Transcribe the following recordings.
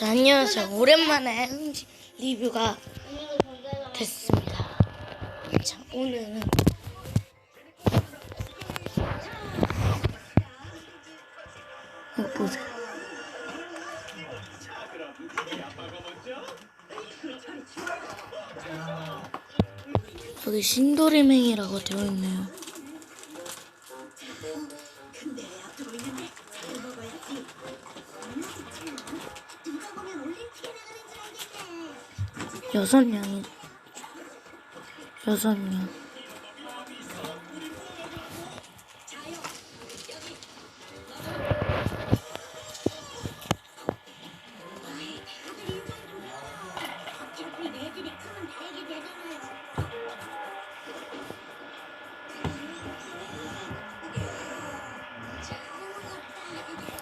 자, 안녕하세요. 오랜만에 음식 리뷰가 됐습니다. 자, 오늘은 이거 보세요. 여기 신도리맹이라고 되어 있네요. 여섯 명이 여섯 명.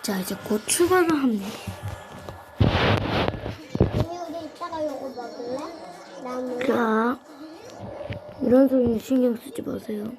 자 이제 곧 출발을 합니다. 언니 우리 이따가 요거 먹을래? 나무 자 이런 소리는 신경 쓰지 마세요.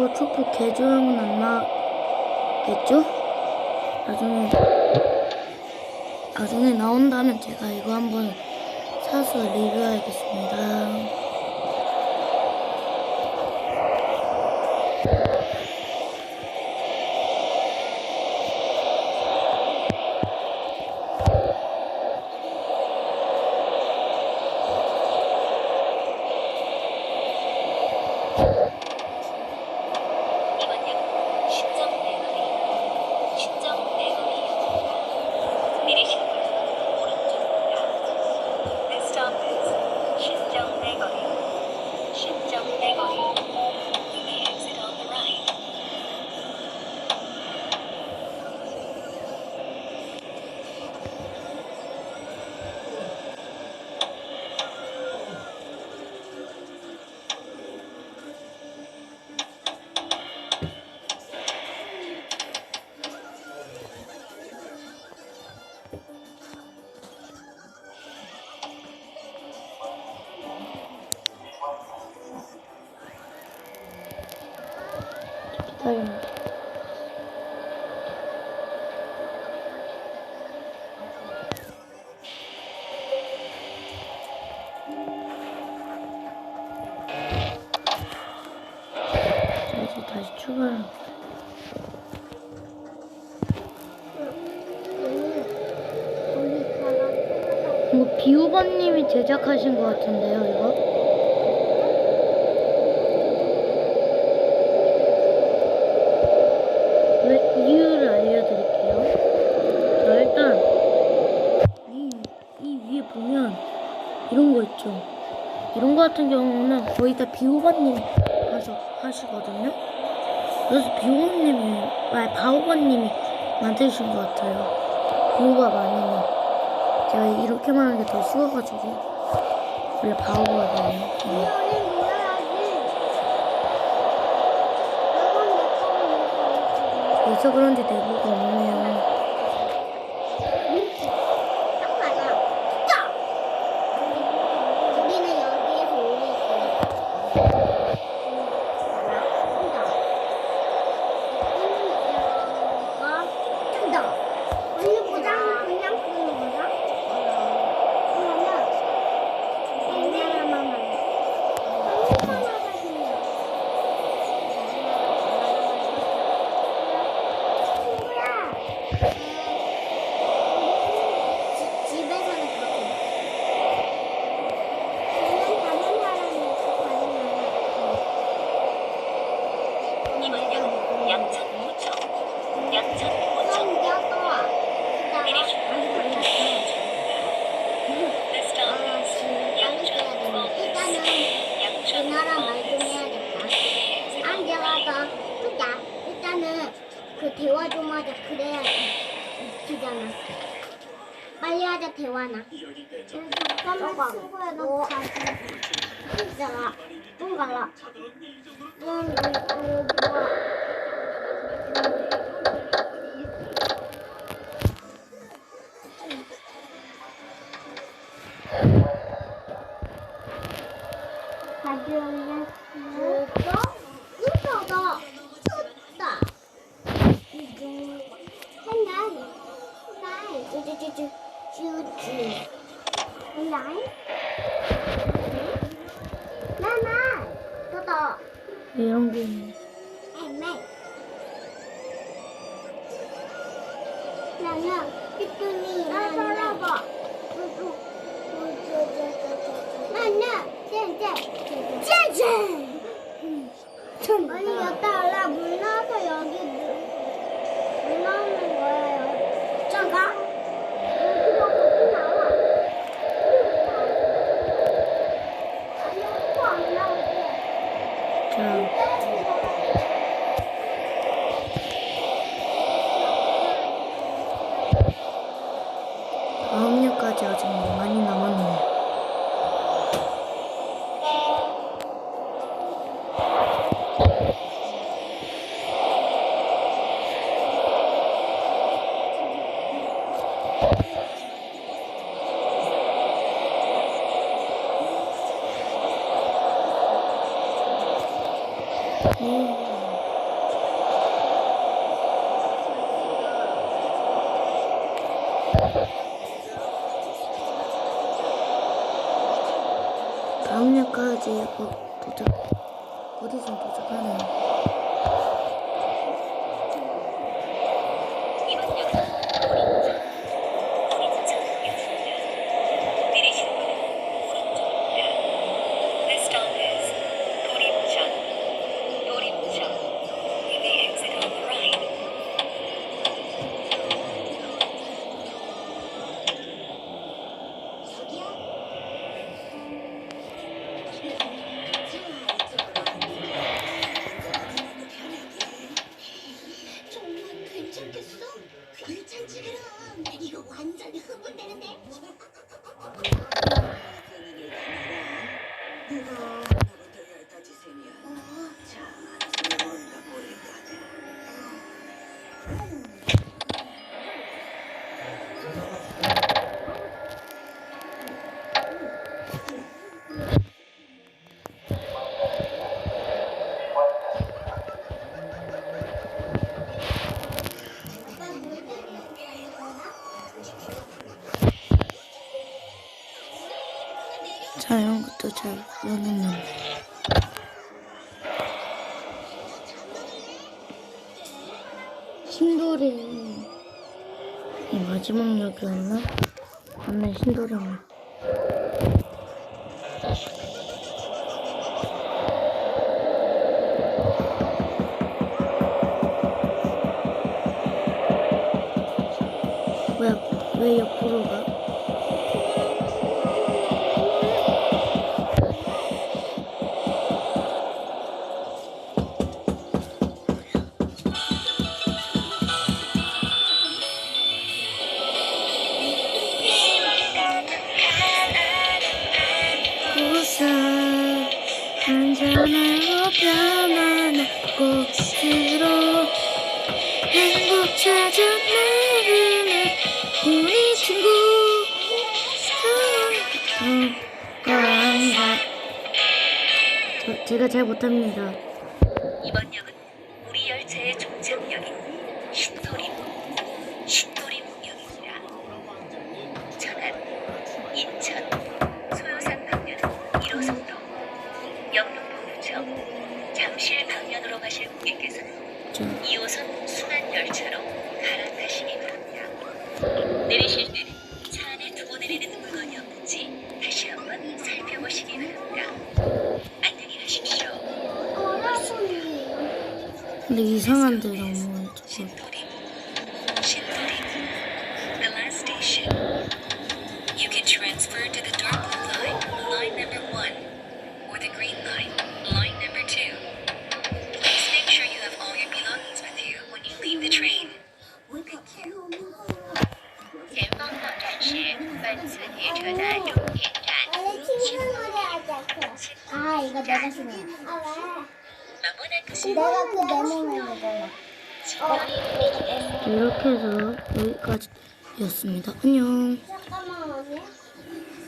멜코 초코 개조형은 안 나겠죠? 나중에 나중에 나온다면 제가 이거 한번 사서 리뷰하겠습니다. 이번 역은 신정 내거리, 신정 내거리. 내리실 곳은 오른쪽입니다. This stop is 신정 내거리, 비우버님이 제작하신 것 같은데요, 이거? 왜 이유를 알려드릴게요. 자, 일단 이, 이 위에 보면 이런 거 있죠. 이런 거 같은 경우는 거의 다 비우버님이 하셔, 하시거든요. 그래서 비우버님이, 아니 바우버님이 만드신 것 같아요. 비우버 아니면. 제가 이렇게만 하는 게 더 쉬워가지고 원래 바보거든요. 네. 거고 그래서 그런지 내부가 없네요. 딱 맞아 딱 우리는 여기에서 오고 있어 뜬다 언니 보장 그냥 쓰는 거야? 그러면 그냥 하나만 하나만 생겨 친구야 지- 집에서는 그렇게 그냥 다른 사람이 있고 다른 나라 이번 역은 양천구청, 양천구청. 그럼 이겼어 엄마랑 말 좀 해야겠다. 앉아가서 보자. 일단은 그 대화 좀 하자. 그래야 웃기잖아. 빨리 하자 대화나. 잠깐만 친구야 너 가지. 진짜가 똥 갈라. 똥 이거 뭐야? 가져 오면 됐어? 웃어봐. 웃다. 이제 한날 날 쭈쭈쭈쭈 쭈쭈 날 나나 너도 이런 게 있네. 애매 나는 피뚜니 나는 나는 쟤쟤 쟤쟤 아니 여따 나물 나와서 여기 물, 물 나오는 거예요 저가 여기로 거기 나와 아니 오빠 안 나오지 자, 다음 년까지 아직 많이 남았네. 음. 곧 도착, 어디서 도착하네 자, 이런 것도 잘. 신도리. 이 마지막 역이었나? 맞네, 신도리 왜 옆으로 가? 한잔하고 편안한 곳으로 행복 찾아 친구 건강한 저, 제가 잘 못합니다 이번 역은 우리 열차의 종착역인 신도림, 신도림역입니다. 천안, 인천, 소요산 방면 1호선도, 영등포 부천, 잠실 방면으로 가실 고객께서는 저 2호선 순환 열차로 갈아타시기 바랍니다. 내리실 때는 차 안에 두고 내리는 물건이 없는지 다시 한번 살펴보시기 바랍니다. 안녕히 가십시오. 근데 이상한데 너무 저거 신도림, 신도림. The last station. You can transfer to the dark blue line, line number one, or the green line. 이렇게 해서 여기까지였습니다. 안녕. 잠깐만,